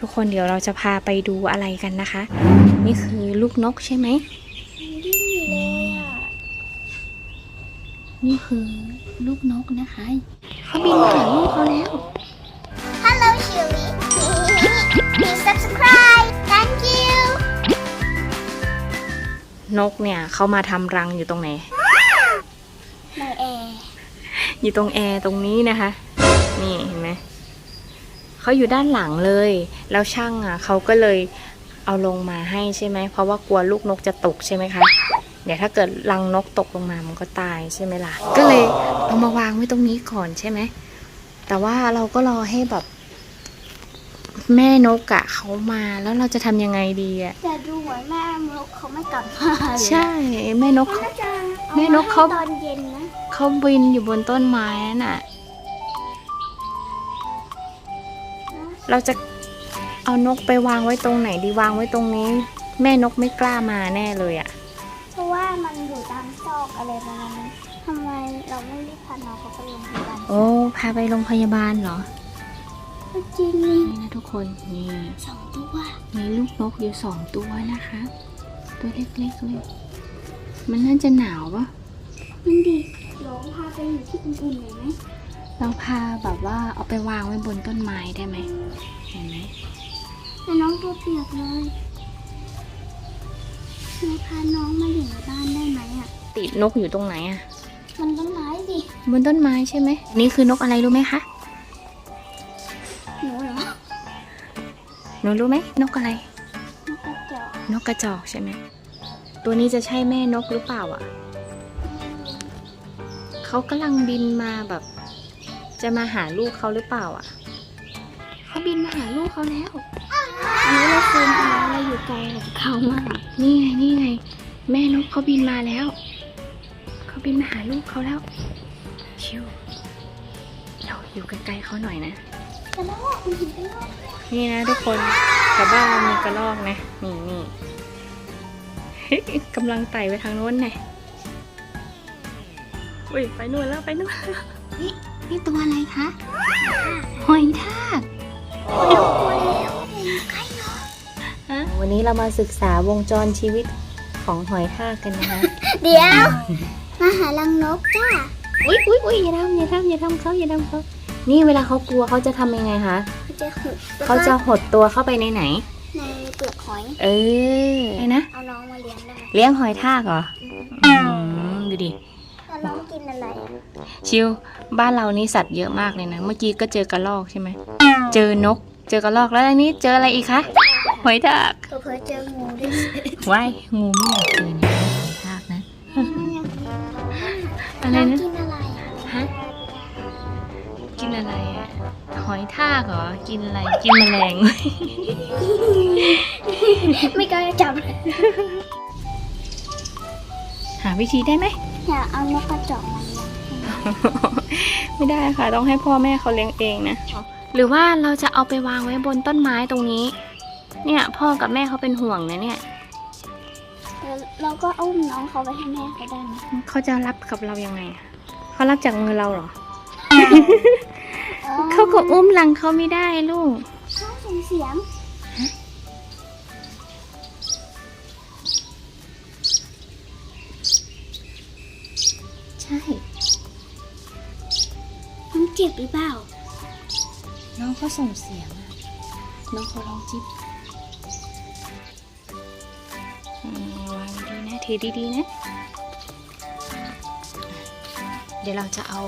ทุกคนเดี๋ยวเราจะพาไปดูอะไรกันนะคะ นี่คือลูกนกใช่ไหมนี่คือลูกนกนะคะเขาบินมาหาลูกเขาแล้ว Hello, Shirley. Please subscribe. Thank you. นกเนี่ยเขามาทำรังอยู่ตรงไหนในแอร์อยู่ตรงแอร์ตรงนี้นะคะ นี่เห็นไหม เขาอยู่ด้านหลังเลย แล้วช่างอะเขาก็เลยเอาลงมาให้ใช่ไหม เพราะว่ากลัวลูกนกจะตกใช่ไหมคะ เดี๋ยวถ้าเกิดรังนกตกลงมามันก็ตายใช่ไหมล่ะ ก็เลยเอามาวางไว้ตรงนี้ก่อนใช่ไหม แต่ว่าเราก็รอให้แบบ แม่นกอะเขามาแล้วเราจะทำยังไงดีอะแต่ดูเหมือนแม่นกเขาไม่กลับมาเลยใช่ แม่นกเขา เขาน่าจะอแม่นกเขาตอนเย็นนะ เขาบินอยู่บนต้นไม้นั่นน่ะ เราจะเอานกไปวางไว้ตรงไหนดีวางไว้ตรงนี้ แม่นกไม่กล้ามาแน่เลยอะ่ะเพราะว่ามันอยู่ตามซอกอะไรประมาณนั้นทำไมเราไม่รีบพาน้องเขาไปโรงพยาบาลโอ้พาไปโรงพยาบาลเหรอจริงนี่นี่นะทุกคนนี่สองตัวมีลูกนกอยู่สองตัวนะคะ ตัวเล็กๆเลยมันน่าจะหนาวปะมันดีเดี๋ยวพาไปอยู่ที่อุ่นๆหน่อยไหม เราพาแบบว่าเอาไปวางไว้บนต้นไม้ได้ไหมเห็นไหมแต่น้องตัวเปียกเลยเราพาน้องมาอยู่ในบ้านได้ไหมอะ ติดนกอยู่ตรงไหนอะ่ะ มันต้นไม้ดิบนต้นไม้ใช่ไหม นี่คือนกอะไรรู้ไหมคะหนูเหรอ หนูรู้ไหมนกอะไร นกกระจอกนกกระจอกใช่ไหม ตัวนี้จะใช่แม่นกหรือเปล่าอะ เขากำลังบินมาแบบ จะมาหาลูกเขาหรือเปล่าอะเขาบินมาหาลูกเขาแล้วอันนี้เราคืนมาเราอยู่ไกลกับเขามาก นี่ไงนี่ไง แม่นกเขาบินมาแล้ว เขาบินมาหาลูกเขาแล้ว ชิว เราอยู่ใกล้ๆเขาหน่อยนะแต่แล้วอะมันเห็นเป็นโลกนี่นะทุกคนแต่บ้านเรามีกระรอกนะ นี่นี่เฮ้ยกำลังไต่ไปทางโน้นไงอุ้ย ไปนู่นแล้วไปนู่นแล้ว นี่ตัวอะไรคะหอยทากตัวแล้วใกล้เนาะฮะวันนี้เรามาศึกษาวงจรชีวิตของหอยทากกันนะคะ เดี๋ยว มาหาลังนกจ้าอุ้ยอุ้ยอุ้ยอย่าทำอย่าทำอย่าทำเขาอย่าทำเขานี่เวลาเขากลัวเขาจะทำยังไงคะเขาจะหึเขาจะหดตัวเข้าไปในไหน ในเปลือกหอย เออไอ้นะ เอาน้องมาเลี้ยงได้เลี้ยงหอยทากเหรออืมดูดิแล้วน้องกินอะไรอะ ชิวบ้านเรานี่สัตว์เยอะมากเลยนะ เมื่อกี้ก็เจอกระรอกใช่ไหม เจอนก เจอกระรอกแล้วอันนี้เจออะไรอีกคะหอยทากเผื่อๆเจองูด้วยว้ายงูไม่อยากเจอเนี่ยหอยทากนะอะไรน้องนะกินอะไรอะฮะกินอะไรอะหอยทากเหรอ กินอะไร กินแมลง ไม่กล้าจับ หาวิธีได้ไหมอยากเอานกกระจอกมาเลี้ยง ไม่ได้ค่ะ ต้องให้พ่อแม่เขาเลี้ยงเองนะ หรือว่าเราจะเอาไปวางไว้บนต้นไม้ตรงนี้ เนี่ยพ่อกับแม่เขาเป็นห่วงนะเนี่ยแล้วเราก็เอาน้องเขาไปให้แม่เขาได้ไหมเขาจะรับกับเรายังไงอะเขารับจากมือเราเหรอ เขาก็อุ้มหลังเขาไม่ได้ลูกชอบส่งเสียง เจ็บหรือเปล่า น้องเขาส่งเสียงอะน้องเขาร้องจิ๊บอืมวางดีๆนะเทดีๆนะ เดี๋ยวเราจะเอา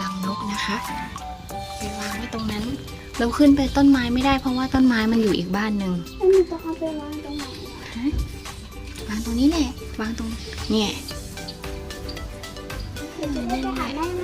รังนกนะคะไปวางไว้ตรงนั้น เราขึ้นไปต้นไม้ไม่ได้เพราะว่าต้นไม้มันอยู่อีกบ้านหนึ่งแล้วมันจะเอาไปวางตรงไหนอะวางตรงนี้แหละ วางตรงเนี่ยเดี๋ยวจะได้ไปหาแม่แล้วนะใช่